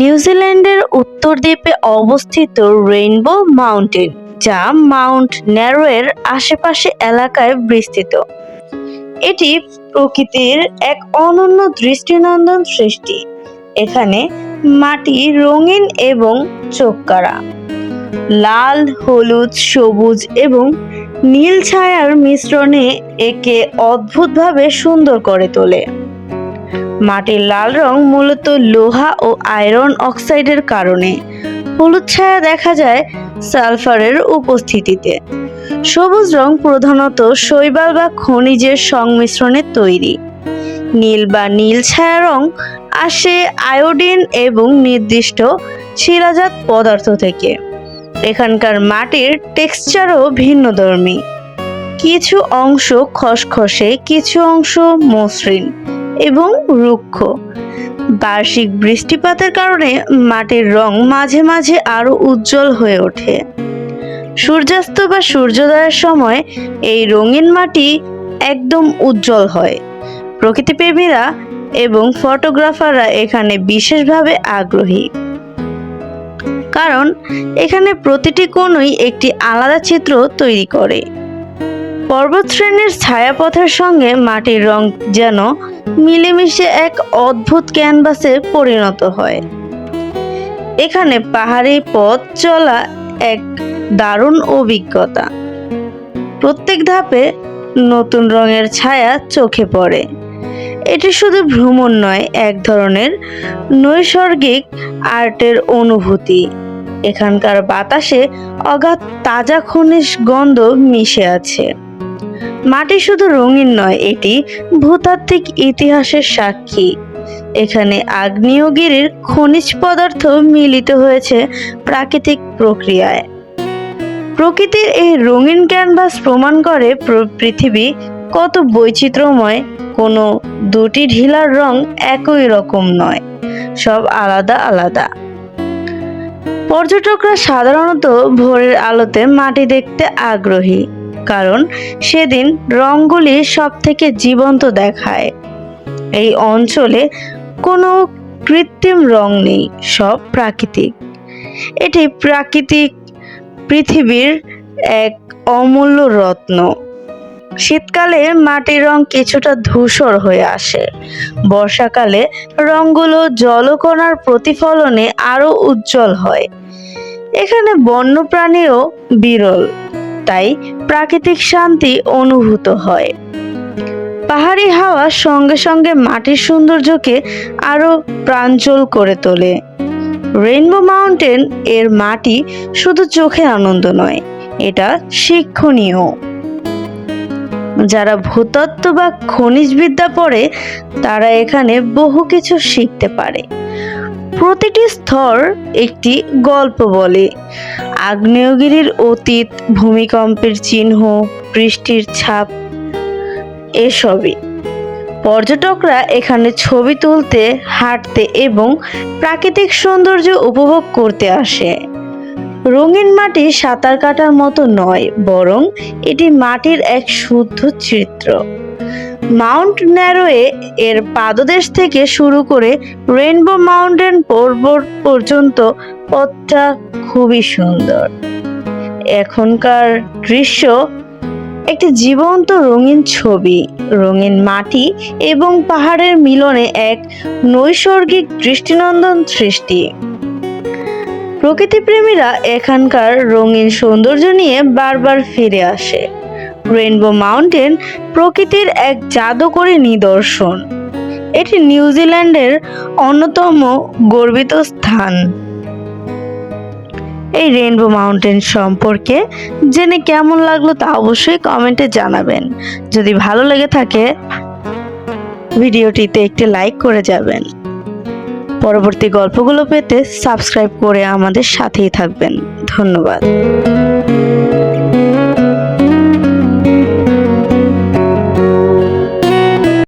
নিউজিল্যান্ডের উত্তর দ্বীপে অবস্থিত রেইনবো মাউন্টেন, যা মাউন্ট ন্যারোয়ের আশেপাশে এলাকায় বিস্তৃত। এটি প্রকৃতির এক অনন্য দৃষ্টিনন্দন সৃষ্টি। এখানে মাটি রঙিন এবং চোখকারা লাল, হলুদ, সবুজ এবং নীল ছায়ার মিশ্রণে একে অদ্ভুতভাবে সুন্দর করে তোলে। মাটির লাল রং মূলত লোহা ও আয়রন অক্সাইডের কারণে। হলুদ ছায়া দেখা যায় সালফারের উপস্থিতিতে। সবুজ রং প্রধানত শৈবাল বা খনিজের সংমিশ্রণে তৈরি। নীল বা নীল ছায়া রং আসে আয়োডিন এবং নির্দিষ্ট শিলাজাত পদার্থ থেকে। এখানকার মাটির টেক্সচারও ভিন্নধর্মী। কিছু অংশ খসখসে, কিছু অংশ মসৃণ। এবং রুক্ষ। বার্ষিক বৃষ্টিপাতের কারণে মাটির রং মাঝে মাঝে আরও উজ্জ্বল হয়ে ওঠে। সূর্যাস্ত বা সূর্যোদয়ের সময় এই রঙিন মাটি একদম উজ্জ্বল হয়। প্রকৃতিপ্রেমীরা এবং ফটোগ্রাফাররা এখানে বিশেষভাবে আগ্রহী। কারণ এখানে প্রতিটি কোণই একটি আলাদা চিত্র তৈরি করে। পর্বতশ্রেণীর ছায়াপথের সঙ্গে মাটির রং যেন মিলেমিশে এক অদ্ভুত ক্যানভাসে পরিণত হয়। এখানে পাহাড়ি পথ চলা এক দারুণ অভিজ্ঞতা। প্রত্যেক ধাপে নতুন রঙের ছায়া চোখে পড়ে। এটি শুধু ভ্রমণ নয়, এক ধরনের নৈসর্গিক আর্টের অনুভূতি। এখানকার বাতাসে অগাধ তাজা খনিজ গন্ধ মিশে আছে। মাটি শুধু রঙিন নয়, এটি ভূতাত্ত্বিক ইতিহাসের সাক্ষী। এখানে আগ্নেয়গিরির খনিজ পদার্থ মিলিত হয়েছে প্রাকৃতিক প্রক্রিয়ায়। প্রকৃতির এই রঙিন ক্যানভাস প্রমাণ করে পৃথিবী কত বৈচিত্র্যময়, কোনো দুটি ঢিলার রং একই রকম নয়, সব আলাদা আলাদা। পর্যটকরা সাধারণত ভোরের আলোতে মাটি দেখতে আগ্রহী। কারণ সেদিন রঙগুলি সব থেকে জীবন্ত দেখায়। এই অঞ্চলে কোনো কৃত্রিম রং নেই, সব প্রাকৃতিক। এটি প্রাকৃতিক পৃথিবীর এক অমূল্য রত্ন। শীতকালে মাটির রং কিছুটা ধূসর হয়ে আসে। বর্ষাকালে রঙগুলো জলকণার প্রতিফলনে আরও উজ্জ্বল হয়। এখানে বন্যপ্রাণীও বিরল। তাই প্রাকৃতিক শান্তি অনুভূত হয়। পাহাড়ি হাওয়া সঙ্গে সঙ্গে মাটির সৌন্দর্যকে আরও প্রাঞ্চল করে তোলে। রেইনবো মাউন্টেন এর মাটি শুধু চোখে আনন্দ নয়, এটা শিক্ষণীয়। যারা ভূতত্ত্ব বা খনিজবিদ্যা পড়ে, তারা এখানে বহু কিছু শিখতে পারে। প্রতিটি স্তর একটি গল্প বলে। আগ্নেয়গিরির অতীত, ভূমিকম্পের চিহ্ন, বৃষ্টির ছাপ, এসবই। পর্যটকরা এখানে ছবি তুলতে, হাঁটতে এবং প্রাকৃতিক সৌন্দর্য উপভোগ করতে আসে। রঙিন মাটি সাঁতার কাটার মতো নয়, বরং এটি মাটির এক শুদ্ধ চিত্র। মাউন্ট ন্যারোয়ে এর পাদদেশ থেকে শুরু করে রেইনবো মাউন্টেন পর্বত পর্যন্ত পথটা খুবই সুন্দর। এখনকার দৃশ্য একটি জীবন্ত রঙিন ছবি, রঙিন মাটি এবং পাহাড়ের মিলনে এক নৈসর্গিক দৃষ্টিনন্দন সৃষ্টি। প্রকৃতিপ্রেমীরা এখানকার রঙিন সৌন্দর্য নিয়ে বারবার ফিরে আসে। রেইনবো মাউন্টেন প্রকৃতির এক জাদুকরী নিদর্শন। এটি নিউজিল্যান্ডের অন্যতম গর্বিত স্থান। এই রেইনবো মাউন্টেন সম্পর্কে জেনে কেমন লাগল তা অবশ্যই কমেন্টে জানাবেন। যদি ভালো লেগে থাকে, ভিডিওটিতে একটি লাইক করে যাবেন। পরবর্তী গল্পগুলো পেতে সাবস্ক্রাইব করে আমাদের সাথেই থাকবেন। ধন্যবাদ।